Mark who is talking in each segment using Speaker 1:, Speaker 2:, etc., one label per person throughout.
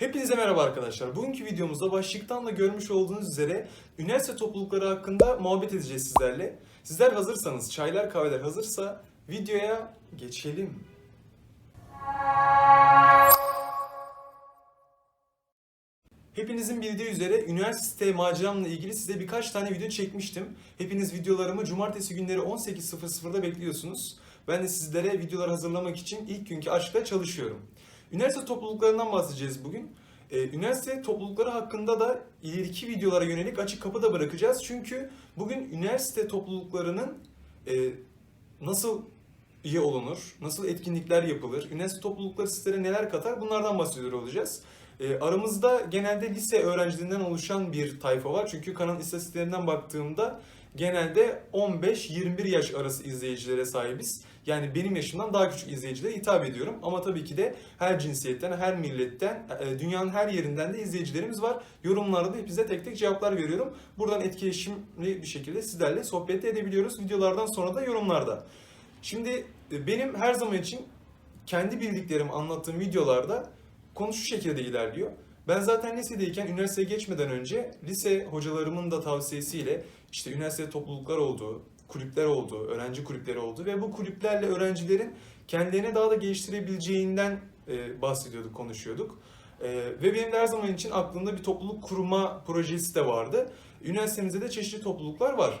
Speaker 1: Hepinize merhaba arkadaşlar. Bugünkü videomuzda başlıktan da görmüş olduğunuz üzere üniversite toplulukları hakkında muhabbet edeceğiz sizlerle. Sizler hazırsanız, çaylar kahveler hazırsa videoya geçelim. Hepinizin bildiği üzere üniversite maceramla ilgili size birkaç tane video çekmiştim. Hepiniz videolarımı cumartesi günleri 18.00'da bekliyorsunuz. Ben de sizlere videolar hazırlamak için ilk günkü aşkla çalışıyorum. Üniversite topluluklarından bahsedeceğiz bugün. Ee, üniversite toplulukları hakkında da ileriki videolara yönelik açık kapı da bırakacağız. Çünkü bugün üniversite topluluklarının e, nasıl üye olunur, nasıl etkinlikler yapılır, üniversite toplulukları sizlere neler katar bunlardan bahsediyor olacağız. E, aramızda genelde lise öğrencilerinden oluşan bir tayfa var. Çünkü kanal istatistiklerinden baktığımda genelde 15-21 yaş arası izleyicilere sahibiz. Yani benim yaşımdan daha küçük izleyicilere hitap ediyorum. Ama tabii ki de her cinsiyetten, her milletten, e, dünyanın her yerinden de izleyicilerimiz var. Yorumlarda da hepinize tek tek cevaplar veriyorum. Buradan etkileşimli bir şekilde sizlerle sohbet edebiliyoruz. Videolardan sonra da yorumlarda. Şimdi e, benim her zaman için kendi bildiklerimi anlattığım videolarda konu şu şekilde ilerliyor. Ben zaten lisedeyken üniversiteye geçmeden önce lise hocalarımın da tavsiyesiyle işte üniversite topluluklar olduğu, kulüpler olduğu, öğrenci kulüpleri olduğu ve bu kulüplerle öğrencilerin kendilerini daha da geliştirebileceğinden e, bahsediyorduk, konuşuyorduk. E, ve benim de her zaman için aklımda bir topluluk kurma projesi de vardı. Üniversitemizde de çeşitli topluluklar var.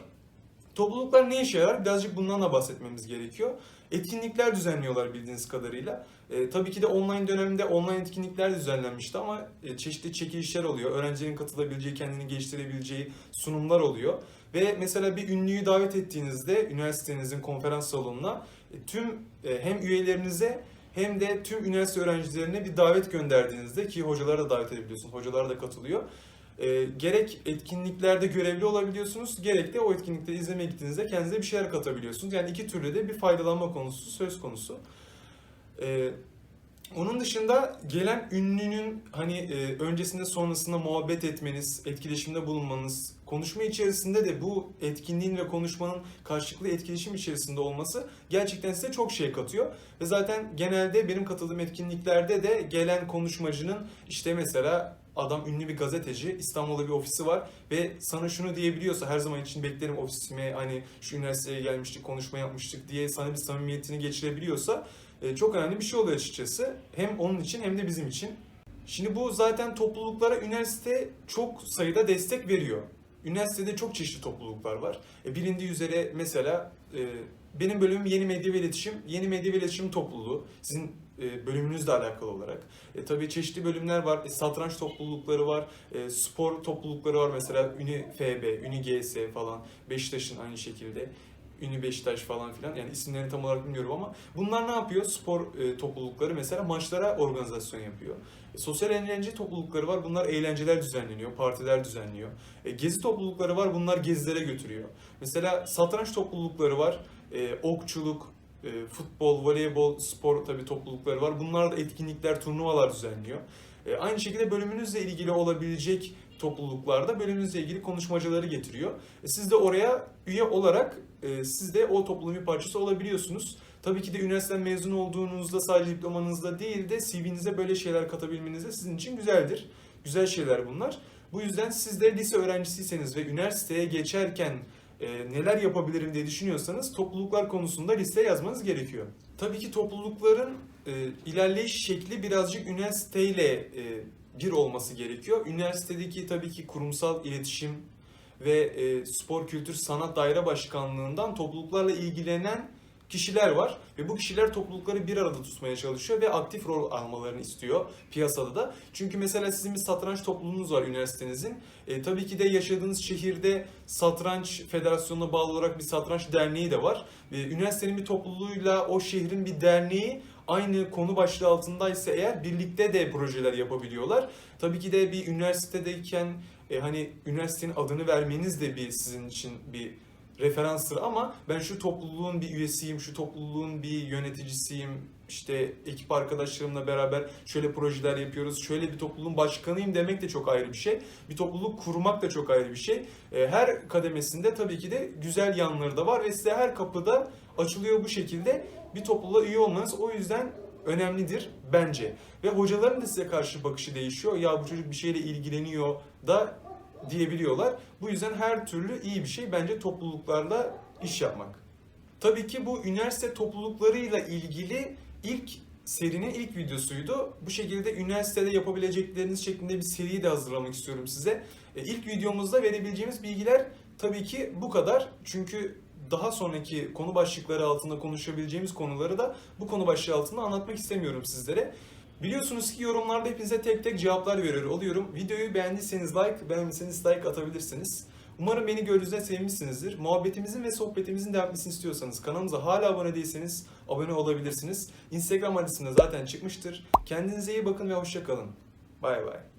Speaker 1: Topluluklar ne işe yarar? Birazcık bundan da bahsetmemiz gerekiyor. Etkinlikler düzenliyorlar bildiğiniz kadarıyla. E, tabii ki de online dönemde online etkinlikler düzenlenmişti ama e, çeşitli çekilişler oluyor. Öğrencilerin katılabileceği, kendini geliştirebileceği sunumlar oluyor. Ve mesela bir ünlüyü davet ettiğinizde üniversitenizin konferans salonuna e, tüm e, hem üyelerinize hem de tüm üniversite öğrencilerine bir davet gönderdiğinizde ki hocalara da davet edebiliyorsunuz. Hocalar da katılıyor. E, gerek etkinliklerde görevli olabiliyorsunuz, gerek de o etkinlikleri izlemeye gittiğinizde kendinize bir şeyler katabiliyorsunuz. Yani iki türlü de bir faydalanma konusu söz konusu. E, onun dışında gelen ünlünün hani e, öncesinde sonrasında muhabbet etmeniz, etkileşimde bulunmanız, konuşma içerisinde de bu etkinliğin ve konuşmanın karşılıklı etkileşim içerisinde olması gerçekten size çok şey katıyor. Ve zaten genelde benim katıldığım etkinliklerde de gelen konuşmacının işte mesela adam ünlü bir gazeteci, İstanbul'da bir ofisi var ve sana şunu diyebiliyorsa her zaman için beklerim ofisime hani şu üniversiteye gelmiştik, konuşma yapmıştık diye sana bir samimiyetini geçirebiliyorsa çok önemli bir şey oluyor açıkçası. Hem onun için hem de bizim için. Şimdi bu zaten topluluklara üniversite çok sayıda destek veriyor. Üniversitede çok çeşitli topluluklar var. E, bilindiği üzere mesela e, benim bölümüm Yeni Medya ve İletişim. Yeni Medya ve İletişim topluluğu. Sizin e, bölümünüzle alakalı olarak. E, tabii çeşitli bölümler var. E, satranç toplulukları var. E, spor toplulukları var mesela. Uni FB, Uni GS falan. Beşiktaş'ın aynı şekilde. Ünlü Beşiktaş falan filan yani isimlerini tam olarak bilmiyorum ama bunlar ne yapıyor? Spor e, toplulukları mesela maçlara organizasyon yapıyor. E, sosyal eğlence toplulukları var. Bunlar eğlenceler düzenleniyor, partiler düzenliyor. E, gezi toplulukları var. Bunlar gezilere götürüyor. Mesela satranç toplulukları var. E, okçuluk, e, futbol, voleybol, spor tabii toplulukları var. Bunlar da etkinlikler, turnuvalar düzenliyor. E, aynı şekilde bölümünüzle ilgili olabilecek topluluklarda bölümünüzle ilgili konuşmacıları getiriyor. E, siz de oraya üye olarak e, siz de o toplumun bir parçası olabiliyorsunuz. Tabii ki de üniversiteden mezun olduğunuzda sadece diplomanızda değil de CV'nize böyle şeyler katabilmeniz de sizin için güzeldir. Güzel şeyler bunlar. Bu yüzden siz de lise öğrencisiyseniz ve üniversiteye geçerken e, neler yapabilirim diye düşünüyorsanız topluluklar konusunda liste yazmanız gerekiyor. Tabii ki toplulukların e, ilerleyiş şekli birazcık üniversiteyle e, bir olması gerekiyor. Üniversitedeki tabii ki kurumsal iletişim ve e, spor kültür sanat daire başkanlığından topluluklarla ilgilenen kişiler var ve bu kişiler toplulukları bir arada tutmaya çalışıyor ve aktif rol almalarını istiyor piyasada da. Çünkü mesela sizin bir satranç topluluğunuz var üniversitenizin. E, tabii ki de yaşadığınız şehirde satranç federasyonuna bağlı olarak bir satranç derneği de var. E, üniversitenin bir topluluğuyla o şehrin bir derneği aynı konu başlığı altındaysa eğer birlikte de projeler yapabiliyorlar. Tabii ki de bir üniversitedeyken e, hani üniversitenin adını vermeniz de bir sizin için bir referanstır ama ben şu topluluğun bir üyesiyim, şu topluluğun bir yöneticisiyim, işte ekip arkadaşlarımla beraber şöyle projeler yapıyoruz, şöyle bir topluluğun başkanıyım demek de çok ayrı bir şey. Bir topluluk kurmak da çok ayrı bir şey. E, Her kademesinde tabii ki de güzel yanları da var ve size her kapıda açılıyor bu şekilde bir topluluğa üye olmanız. O yüzden önemlidir bence. Ve hocaların da size karşı bakışı değişiyor. Ya bu çocuk bir şeyle ilgileniyor da diyebiliyorlar. Bu yüzden her türlü iyi bir şey bence topluluklarla iş yapmak. Tabii ki bu üniversite topluluklarıyla ilgili ilk serinin ilk videosuydu. Bu şekilde üniversitede yapabilecekleriniz şeklinde bir seriyi de hazırlamak istiyorum size. E, İlk videomuzda verebileceğimiz bilgiler tabii ki bu kadar. Çünkü daha sonraki konu başlıkları altında konuşabileceğimiz konuları da bu konu başlığı altında anlatmak istemiyorum sizlere. Biliyorsunuz ki yorumlarda hepinize tek tek cevaplar veriyor oluyorum. Videoyu beğendiyseniz like, beğenmediyseniz like atabilirsiniz. Umarım beni gördüğünüzde sevmişsinizdir. Muhabbetimizin ve sohbetimizin devam etmesini istiyorsanız kanalımıza hala abone değilseniz abone olabilirsiniz. Instagram adresim de zaten çıkmıştır. Kendinize iyi bakın ve hoşça kalın. Bay bay.